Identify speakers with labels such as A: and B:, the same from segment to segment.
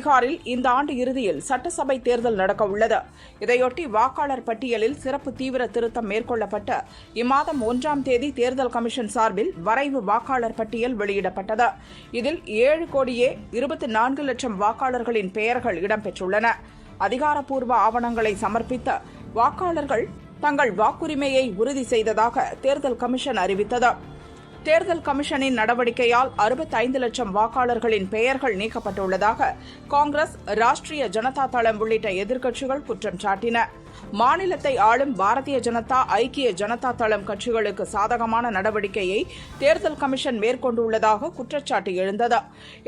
A: பீகாரில் இந்த ஆண்டு இறுதியில் சட்டசபை தேர்தல் நடக்க உள்ளது இதையொட்டி வாக்காளர் பட்டியலில் சிறப்பு தீவிர திருத்தம் மேற்கொள்ளப்பட்டு இம்மாதம் ஒன்றாம் தேதி தேர்தல் கமிஷன் சார்பில் வரைவு வாக்காளர் பட்டியல் வெளியிடப்பட்டது. இதில் ஏழு கோடியே இருபத்தி நான்கு லட்சம் வாக்காளர்களின் பெயர்கள் இடம்பெற்றுள்ளன. அதிகாரப்பூர்வ ஆவணங்களை சமர்ப்பித்த வாக்காளர்கள் தங்கள் வாக்குரிமையை உறுதி செய்ததாக தேர்தல் கமிஷன் அறிவித்தது. தேர்தல் கமிஷனின் நடவடிக்கையால் அறுபத்தைந்து லட்சம் வாக்காளர்களின் பெயர்கள் நீக்கப்பட்டுள்ளதாக காங்கிரஸ் ராஷ்டிரிய ஜனதா தளம் உள்ளிட்ட எதிர்க்கட்சிகள் குற்றம் சாட்டின. மாநிலத்தை ஆளும் பாரதிய ஜனதா ஐக்கிய ஜனதா தளம் கட்சிகளுக்கு சாதகமான நடவடிக்கையை தேர்தல் கமிஷன் மேற்கொண்டுள்ளதாக குற்றச்சாட்டு எழுந்தது.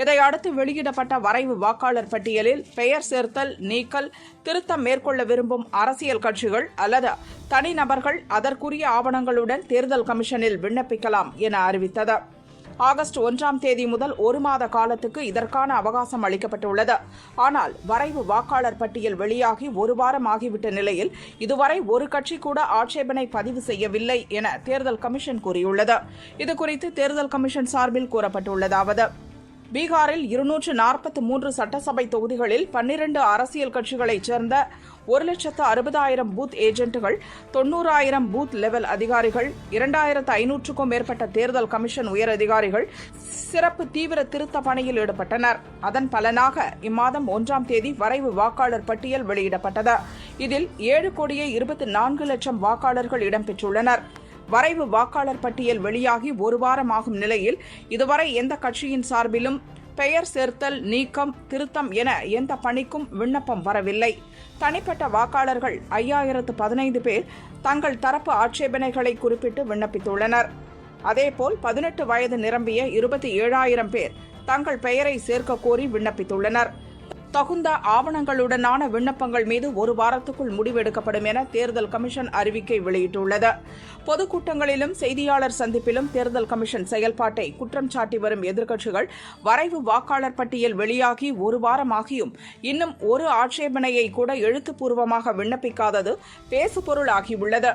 A: இதையடுத்து வெளியிடப்பட்ட வரைவு வாக்காளர் பட்டியலில் பெயர் சேர்த்தல் நீக்கல் திருத்தம் மேற்கொள்ள விரும்பும் அரசியல் கட்சிகள் அல்லது தனிநபர்கள் அதற்குரிய ஆவணங்களுடன் தேர்தல் கமிஷனில் விண்ணப்பிக்கலாம் என அறிவித்தது. ஆகஸ்ட் ஒன்றாம் தேதி முதல் ஒரு மாத காலத்துக்கு இதற்கான அவகாசம் அளிக்கப்பட்டுள்ளது. ஆனால் வரைவு வாக்காளர் பட்டியல் வெளியாகி ஒரு வாரம் ஆகிவிட்ட நிலையில் இதுவரை ஒரு கட்சி கூட ஆட்சேபனை பதிவு செய்யவில்லை என தேர்தல் கமிஷன் கூறியுள்ளது. இதுகுறித்து தேர்தல் கமிஷன் சார்பில் கூறப்பட்டுள்ளதாவது பீகாரில் இருநூற்று நாற்பத்தி மூன்று சட்டசபை தொகுதிகளில் பன்னிரண்டு அரசியல் கட்சிகளைச் சேர்ந்த ஒரு லட்சத்து அறுபதாயிரம் பூத் ஏஜென்ட்டுகள் தொன்னூறாயிரம் பூத் லெவல் அதிகாரிகள் இரண்டாயிரத்து ஐநூற்றுக்கும் மேற்பட்ட தேர்தல் கமிஷன் உயர் அதிகாரிகள் சிறப்பு தீவிர திருத்த பணியில் ஈடுபட்டனர். அதன் பலனாக இம்மாதம் ஒன்றாம் தேதி வரைவு வாக்காளர் பட்டியல் வெளியிடப்பட்டது. இதில் ஏழு கோடியே இருபத்தி நான்கு லட்சம் வாக்காளர்கள் இடம்பெற்றுள்ளனர். வரைவு வாக்காளர் பட்டியல் வெளியாகி ஒரு வாரம் ஆகும் நிலையில் இதுவரை எந்த கட்சியின் சார்பிலும் பெயர் சேர்த்தல் நீக்கம் திருத்தம் என எந்த பணிக்கும் விண்ணப்பம் வரவில்லை. தனிப்பட்ட வாக்காளர்கள் ஐயாயிரத்து பதினைந்து பேர் தங்கள் தரப்பு ஆட்சேபனைகளை குறிப்பிட்டு விண்ணப்பித்துள்ளனர். அதேபோல் பதினெட்டு வயது நிரம்பிய இருபத்தி ஏழாயிரம் பேர் தங்கள் பெயரை சேர்க்க கோரி விண்ணப்பித்துள்ளனர். தகுந்த ஆவணங்களுடனான விண்ணப்பங்கள் மீது ஒரு வாரத்துக்குள் முடிவெடுக்கப்படும் என தேர்தல் கமிஷன் அறிவிக்கை வெளியிட்டுள்ளது. பொதுக்கூட்டங்களிலும் செய்தியாளர் சந்திப்பிலும் தேர்தல் கமிஷன் செயல்பாட்டை குற்றம் சாட்டி வரும் எதிர்க்கட்சிகள் வரைவு வாக்காளர் பட்டியல் வெளியாகி ஒரு வாரமாகியும் இன்னும் ஒரு ஆட்சேபனையை கூட எழுத்துப்பூர்வமாக விண்ணப்பிக்காதது பேசுபொருளாகியுள்ளது.